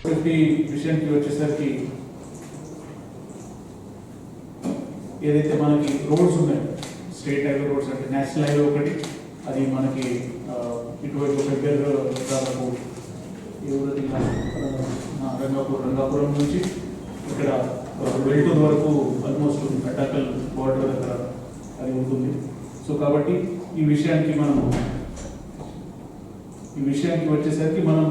Safety విషయానికి వచ్చేసరికి ఏదైతే మనకి రోడ్స్ ఉన్నాయి స్టేట్ హైవే రోడ్స్ అంటే నేషనల్ హైవే ఒకటి అది మనకి ఇటువైపు దగ్గర దాదాపు రంగాపూర్ రంగాపురం నుంచి ఇక్కడ వెల్టూర్ వరకు ఆల్మోస్ట్ అటాకల్ బార్డర్ దగ్గర అది ఉంటుంది. సో కాబట్టి ఈ విషయానికి మనం ఈ విషయానికి వచ్చేసరికి మనం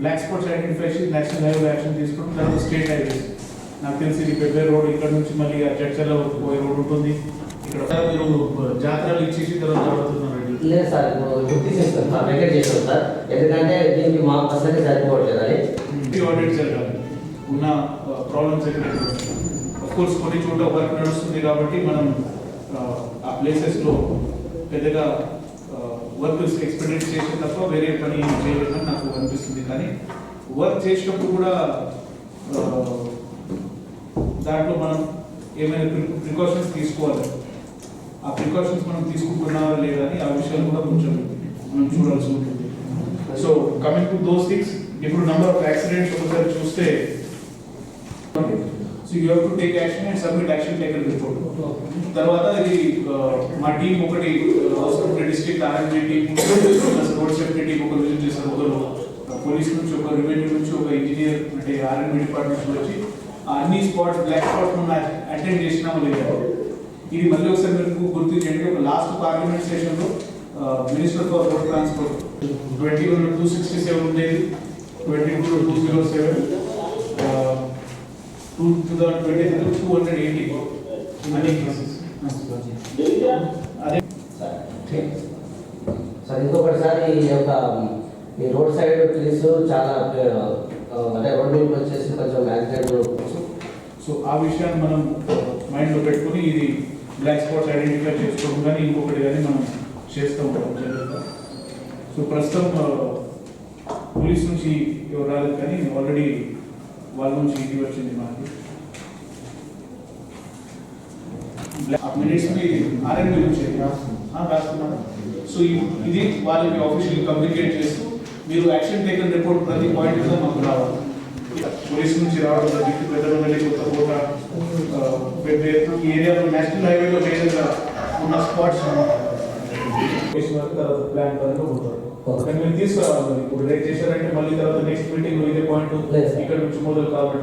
బ్లాక్ స్పాట్స్ ఐడెంటిఫై చేసి నేషనల్ హైవే యాక్షన్ తీసుకుంటాం తర్వాత స్టేట్ హైవేస్ నాకు తెలిసి ఇది పెద్ద రోడ్ ఇక్కడ నుంచి మళ్ళీ ఆ జడ్చర్ల వరకు పోయే రోడ్ ఉంటుంది. ఇక్కడ మీరు జాతరలు ఇచ్చేసి తర్వాత లేదు సార్ గుర్తు చేస్తాం సార్ వెకెట్ చేస్తాం సార్. ఎందుకంటే దీనికి మా పర్సెంట్ సరిపోవట్లేదు అని ఆడిట్ జరగాలి ఉన్న ప్రాబ్లమ్స్ ఎక్కడ కోర్స్ కొన్ని చోట్ల వర్క్ నడుస్తుంది కాబట్టి మనం ప్లేసెస్లో పెద్దగా వర్క్ ఎక్స్పెక్టెడ్ చేసే తప్ప వేరే పని చేయలేదని నాకు అనిపిస్తుంది. కానీ వర్క్ చేసేటప్పుడు కూడా దాంట్లో మనం ఏమైనా ప్రికాషన్స్ తీసుకోవాలి. ఆ ప్రికాషన్స్ మనం తీసుకుంటున్నారా లేదా అని ఆ విషయాలు కూడా కొంచెం మనం చూడాల్సి ఉంటుంది. So coming to those things ఇప్పుడు నెంబర్ ఆఫ్ యాక్సిడెంట్స్ ఒకసారి చూస్తే so you have to take action and submit action taken report తర్వాత ఇది మా టీం ఒకటి hospital district RMG team plus road safety team ఒక విజిట్ చేశారు ఒకరు. పోలీస్ నుంచి ఒక రెవెన్యూ నుంచి ఒక ఇంజనీర్ అంటే ఆర్ఎంబీ డిపార్ట్మెంట్ నుంచి ఆ అన్ని స్పాట్స్ బ్లాక్ స్పాట్స్ మనం అటెండ్ చేసినాము లేదా ఇది మళ్ళీ ఒకసారి మీకు గుర్తు చేయండి ఒక లాస్ట్ పార్లమెంట్ సెషన్లో minister for road transport twenty one two sixty seven ఉండేది twenty two two zero seven two two thousand twenty two hundred eighty అదే. సార్ సార్ ఇంకొకటిసారి ఈ యొక్క ఈ రోడ్ సైడ్ ప్లేస్ చాలా అంటే రోడ్ మీద వచ్చేసి కొంచెం యాక్సిడెంట్ సో ఆ విషయాన్ని మనం మైండ్లో పెట్టుకుని ఇది బ్లాక్ స్పాట్స్ ఐడెంటిఫై చేసుకోవడం కానీ ఇంకొకటి కానీ మనం చేస్తూ ఉంటాం జనరల్గా. సో ప్రస్తుతం పోలీస్ నుంచి ఎవరు రాలేదు కానీ ఆల్రెడీ వాళ్ళ నుంచి ఇది వచ్చింది మనకి మినిట్స్ ఆర్ఎండి నుంచి ఆ, సో ఇది వాళ్ళకి ఆఫీషియల్ కమ్యూనికేట్ చేస్తూ మీరు యాక్షన్ టేకన్ రిపోర్ట్ ప్రతి పాయింట్ మీద మాకు రావాలి. పోలీస్ నుంచి రావడం జరిగింది. పెద్దపల్లి కొత్తకోట ఈ ఏరియాలో నేషనల్ హైవేలో మేజర్గా ఉన్న స్పాట్స్ ప్లాన్ పరంగా పోతారు. కానీ మీరు తీసుకురావాలి మరి. ఇప్పుడు రేట్ చేశారంటే మళ్ళీ తర్వాత నెక్స్ట్ మీటింగ్ ఇదే పాయింట్. ఇక్కడ నుంచి మొదలు కాబట్టి